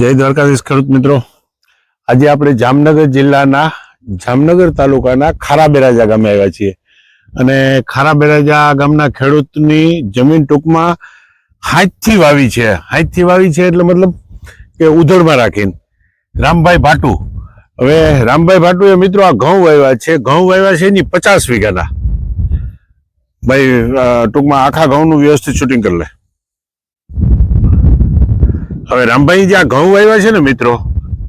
જય દ્વારકાધીશ ખેડૂત મિત્રો. આજે આપણે જામનગર જિલ્લાના જામનગર તાલુકાના ખારાબેરાજા ગામે આવ્યા છીએ. અને ખારાબેરાજા ગામના ખેડૂતની જમીન ટૂંકમાં હાથથી વાવી છે. હાથથી વાવી છે એટલે મતલબ કે ઉધડમાં રાખીને. રામભાઈ ભાટુ. હવે રામભાઈ ભાટુએ મિત્રો આ ઘઉં વાવ્યા છે. ઘઉં વાવ્યા છે એની પચાસ વીઘાના. ભાઈ ટૂંકમાં આખા ઘઉંનું વ્યવસ્થિત શૂટિંગ કરી લે. હવે રામભાઈ જે આ ઘઉં વાવ્યા છે ને મિત્રો,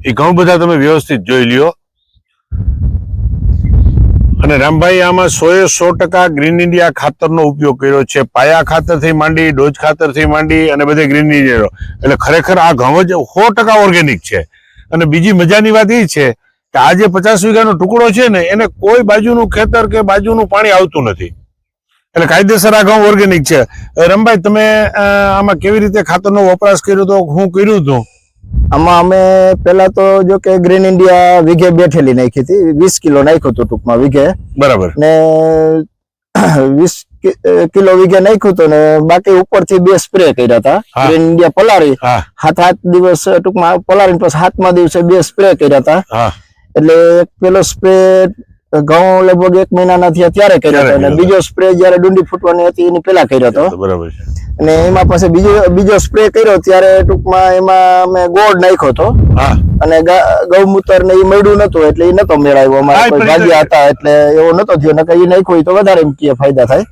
એ ઘઉં બધા તમે વ્યવસ્થિત જોઈ લ્યો. અને રામભાઈ આમાં સો એ સો ટકા ગ્રીન ઇન્ડિયા ખાતરનો ઉપયોગ કર્યો છે. પાયા ખાતરથી માંડી, ડોજ ખાતરથી માંડી અને બધે ગ્રીન ઇન્ડિયાનો એટલે ખરેખર આ ઘઉં જ સો ટકા ઓર્ગેનિક છે. અને બીજી મજાની વાત એ છે કે આ જે પચાસ વીઘાનો ટુકડો છે ને, એને કોઈ બાજુનું ખેતર કે બાજુનું પાણી આવતું નથી. એટલે કાયદેસર આ ઘઉં ઓર્ગેનિક છે. રમભાઈ તમે આમાં કેવી રીતે ખાતરનો વપરાશ કર્યો હતો હું કર્યું હતું આમાં અમે પેલા તો જો કે ગ્રીન ઇન્ડિયા વીઘે બેઠેલી નાખી હતી. વીસ કિલો નાખ્યું હતું ટૂંકમાં વીઘે. બરાબર. ને વીસ કિલો વીઘે નાખ્યું હતું ને બાકી ઉપરથી બે સ્પ્રે કર્યા હતા. ગ્રીન ઇન્ડિયા પલાળી. હા. હાથ સાત દિવસ ટૂંકમાં પલાળી પછી હાથમાં દિવસે બે સ્પ્રે કર્યા હતા. એટલે પેલો સ્પ્રે ઘઉં લગભગ એક મહિનાના થયા ત્યારે કર્યો હતો. અને બીજો સ્પ્રે જયારે ડુંડી ફૂટવાની હતી એની પેલા કર્યો હતો. બરાબર છે. અને એમાં પાસે બીજો બીજો સ્પ્રે કર્યો ત્યારે ટૂંકમાં એમાં અમે ગોળ નાખ્યો હતો. અને ગૌમૂત્ર ને એ મળ્યું નતું એટલે એ નતો મેળાવ્યો. અમારે ભાગ્યા હતા એટલે એવો નતો થયો. નકર એ નાખ્યો તો વધારે એમ કે ફાયદા થાય.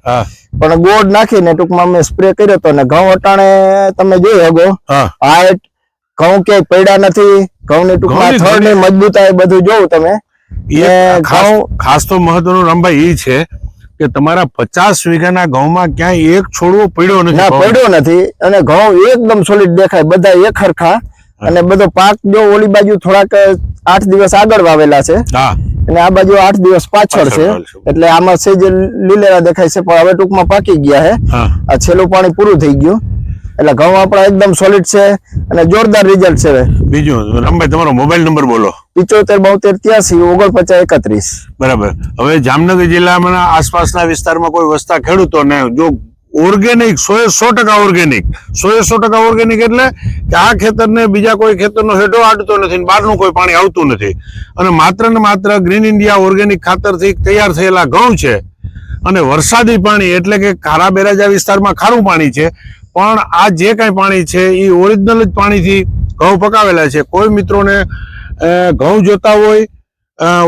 પણ ગોળ નાખીને ટૂંકમાં અમે સ્પ્રે કર્યો હતો અને ઘઉં અટાણે તમે જોઈ શકો. હા. હાઈટ ઘઉં ક્યાંય પડ્યા નથી. ઘઉંની ટૂંકમાં ઘઉંની થડની મજબૂતાઈ બધું જોવું તમે. એ ઘઉં- ખાસ તો મહત્વનું રામભાઈ એ છે કે તમારા પચાસ વીઘાના ઘઉંમાં ક્યાંય એક છોડવો પડ્યો નથી પડ્યો નથી અને ઘઉં એકદમ સોલિડ દેખાય બધા એક હરખા અને બધો પાક જો ઓલી બાજુ થોડાક આઠ દિવસ આગળ વાવેલા છે. અને આ બાજુ આઠ દિવસ પાછળ પાછળ છે. એટલે આમાં છે જે લીલેરા દેખાય છે પણ હવે ટૂંકમાં પાકી ગયા છે. આ છેલ્લું પાણી પૂરું થઈ ગયું. એટલે ઘઉં આપણા એકદમ સોલિડ છે અને જોરદાર રિઝલ્ટ છે બીજું રામભાઈ તમારો મોબાઈલ નંબર બોલો. પિચોતેર બોતેર ત્યાસી ઓગણપચાસ એકત્રીસ. બરાબર. હવે જામનગર જિલ્લામાં આસપાસના વિસ્તારમાં કોઈ વસતા ખેડૂતોને જો ઓર્ગેનિક સો એ સો ટકા ઓર્ગેનિક સો એ સો ટકા ઓર્ગેનિક એટલે કે આ ખેતરને બીજા કોઈ ખેતરનો હેઠો આડતો નથી બહારનું કોઈ પાણી આવતું નથી. અને માત્ર ને માત્ર ગ્રીન ઇન્ડિયા ઓર્ગેનિક ખાતરથી તૈયાર થયેલા ઘઉં છે. અને વરસાદી પાણી એટલે કે ખારા બેરાજા વિસ્તારમાં ખારું પાણી છે. પણ આ જે કાંઈ પાણી છે એ ઓરિજિનલ જ પાણીથી ઘઉં પકાવેલા છે. કોઈ મિત્રોને ઘઉં જોતા હોય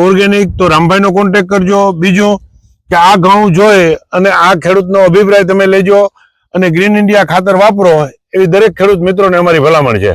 ઓર્ગેનિક તો રામભાઈનો કોન્ટેક કરજો. બીજું, કે આ ઘઉં જોઈ અને આ ખેડૂતનો અભિપ્રાય તમે લેજો અને ગ્રીન ઇન્ડિયા ખાતર વાપરો એવી દરેક ખેડૂત મિત્રોને અમારી ભલામણ છે.